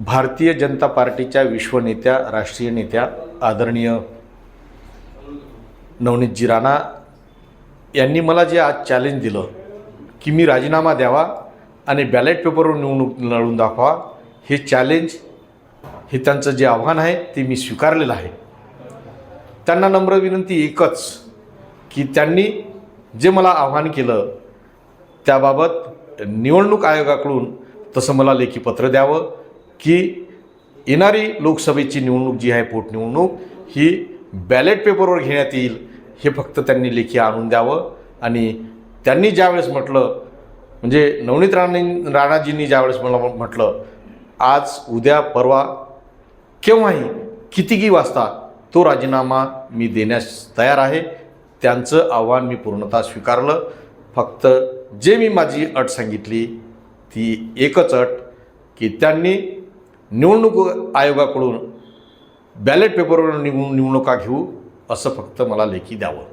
भारतीय जनता पार्टीच्या विश्वनेत्या राष्ट्रीय नेत्या आदरणीय नवनीतजी राणा यांनी मला जे आज चॅलेंज दिलं की मी राजीनामा द्यावा आणि बॅलेट पेपरवर निवडणूक लढून दाखवा हे चॅलेंज हे त्यांचं जे आव्हान आहे ते मी स्वीकारलेलं आहे. त्यांना नम्र विनंती एकच की त्यांनी जे मला आव्हान केलं त्याबाबत निवडणूक आयोगाकडून तसं मला लेखी पत्र द्यावं की येणारी लोकसभेची निवडणूक जी आहे पोटनिवडणूक ही बॅलेट पेपरवर घेण्यात येईल हे फक्त त्यांनी लेखी आणून द्यावं. आणि त्यांनी ज्यावेळेस म्हटलं म्हणजे नवनीत राणे राणाजींनी ज्यावेळेस मला म्हटलं आज उद्या परवा केव्हाही कितीही वाजता तो राजीनामा मी देण्यास तयार आहे. त्यांचं आव्हान मी पूर्णतः स्वीकारलं. फक्त जे मी माझी अट सांगितली ती एकच अट की त्यांनी निवडणूक आयोगाकडून बॅलेट पेपरवर निव निवडणुका घेऊ असं फक्त मला लेखी द्यावं.